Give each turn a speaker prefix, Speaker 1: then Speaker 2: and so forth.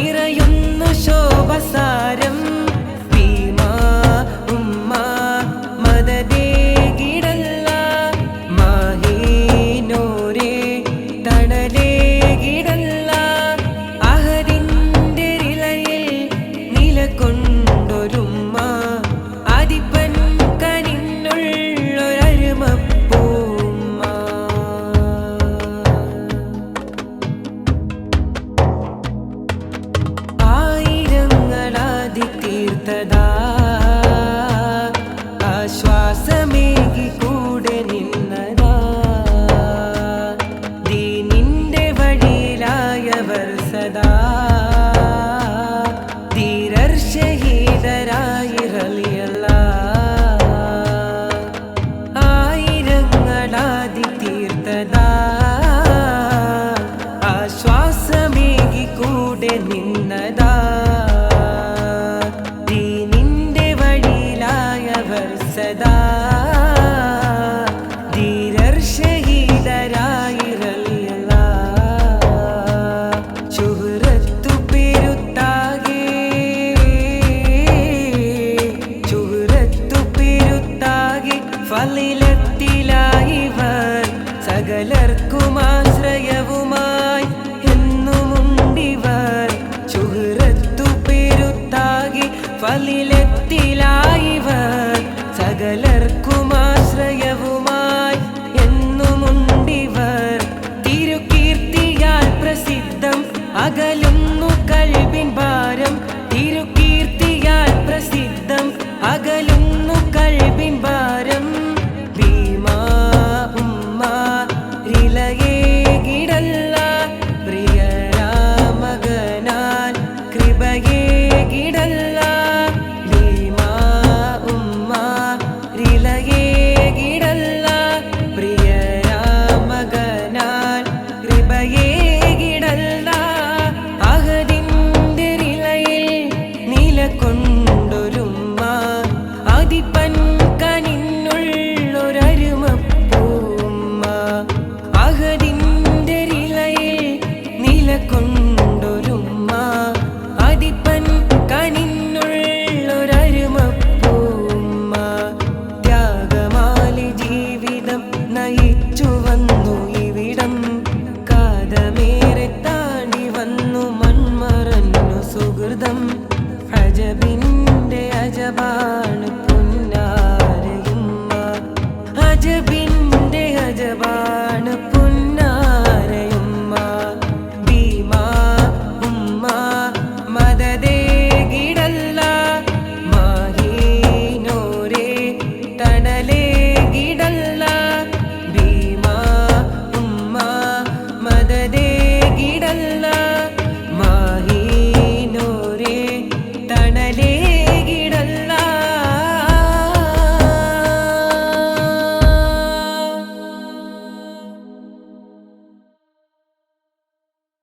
Speaker 1: நிறையும் ನಿನ್ನದ ആശ്രയവുമായി എന്നുമുണ്ടിവർ. തിരുകീർത്തിയാൽ പ്രസിദ്ധം അകലുന്നു കൽവിൻ ഭാരം. തിരുകീർത്തിയാൽ പ്രസിദ്ധം അകലുന്നു കൽവിൻ ഭാരം. ഭീമാ ഉമ്മ റിലയേ കിടല്ല പ്രിയരാമകനാൽ കൃപയേ കിടല്ല con